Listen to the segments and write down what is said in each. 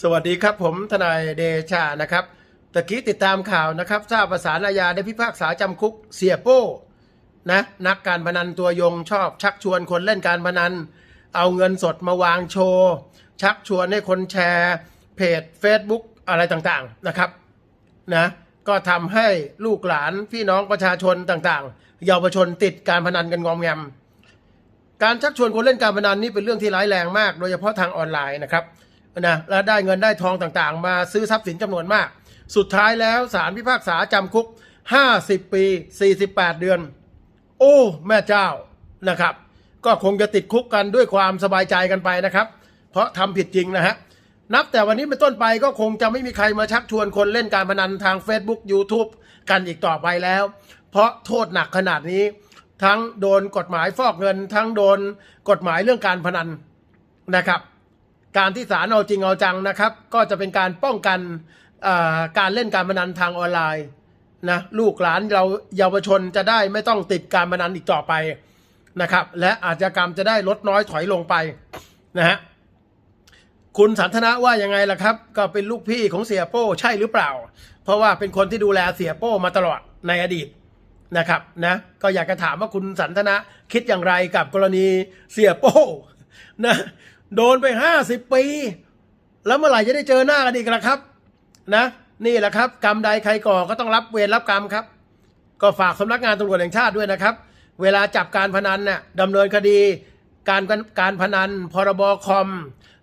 สวัสดีครับผมทนายเดชานะครับตะกี้ติดตามข่าวนะครับ ทราบประสานอาญาได้พิพากษาจำคุกเสียโป้นะนักการพนันตัวยงชอบ ชักชวนคนเล่นการพนัน เอาเงินสดมาวางโชว์ ชักชวนให้คนแชร์ เพจ Facebook อะไรต่างๆนะครับนะก็ทำให้ลูกหลานพี่น้องประชาชนต่างๆ เยาวชนติดการพนันกันงอมแงม การชักชวนคนเล่นการพนันนี่เป็นเรื่องที่ร้ายแรงมาก โดยเฉพาะทางออนไลน์นะครับ นะและได้เงินได้ทองต่างๆ มาซื้อทรัพย์สินจำนวนมาก สุดท้ายแล้วศาลพิพากษาจำคุก 50 ปี 48 เดือน โอ้ แม่เจ้านะครับ ก็คงจะติดคุกกันด้วยความสบายใจกันไปนะครับ เพราะทำผิดจริงนะฮะนับแต่วันนี้เป็นต้นไปก็คงจะไม่มีใครมาชักชวนคนเล่นการพนันทาง Facebook YouTube กันอีกต่อไปแล้ว เพราะโทษหนักขนาดนี้ ทั้งโดนกฎหมายฟอกเงิน ทั้งโดนกฎหมายเรื่องการพนันนะครับ การที่ศาลเอาจริงเอาจังนะครับ ก็จะเป็นการป้องกันการเล่นการพนันทางออนไลน์นะลูกหลานเราเยาวชนจะได้ไม่ต้องติดการพนันอีกต่อไปนะครับ และอาชญากรรมจะได้ลดน้อยถอยลงไปนะฮะคุณสันทนะว่ายังไงล่ะครับ ก็เป็นลูกพี่ของเสียโป้ใช่หรือเปล่า เพราะว่าเป็นคนที่ดูแลเสียโป้มาตลอดในอดีตนะครับนะก็อยากจะถามว่าคุณสันทนะคิดอย่างไรกับกรณีเสียโป้นะ โดนไปห้าสิบปี แล้วเมื่อไหร่จะได้เจอหน้ากันอีกล่ะครับ นะ นี่แหละครับ กรรมใดใครก่อก็ต้องรับเวรรับกรรมครับ ก็ฝากสำนักงานตำรวจแห่งชาติด้วยนะครับ เวลาจับการพนันเนี่ยดำเนินคดี การการพนัน พรบคอม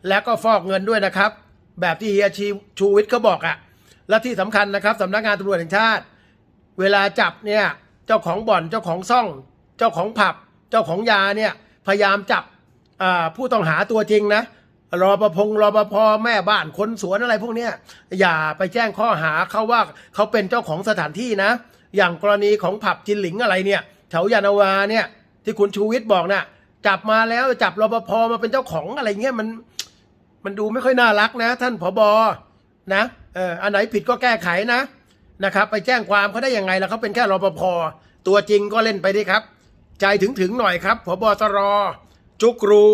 และก็ฟอกเงินด้วยนะครับ แบบที่เฮียชีชูวิทย์เขาบอกอะ่ะและที่สำคัญนะครับสำนักงานตำรวจแห่งชาติ เวลาจับเนี่ยเจ้าของบ่อนเจ้าของซ่อง เจ้าของผับ เจ้าของยาเนี่ยพยายามจับ ผู้ต้องหาตัวจริงนะรอประพงรอปภแม่บ้านคนสวนอะไรพวกเนี้ยอย่าไปแจ้งข้อหาเขาว่าเขาเป็นเจ้าของสถานที่นะ อย่างกรณีของผับจินหลิงอะไรเนี่ยแถวยานาวาเนี่ย ที่คุณชูวิทย์บอกน่ะจับมาแล้วจับรปภมาเป็นเจ้าของอะไรเงี้ยมัน มันดูไม่ค่อยน่ารักนะ ท่านผบนะเอออันไหนผิดก็แก้ไขนะนะครับ ไปแจ้งความเขาได้ยังไงล่ะเขาเป็นแค่รปภตัวจริงก็เล่นไปดิครับ ใจถึงถึงหน่อยครับผบตร จุกรู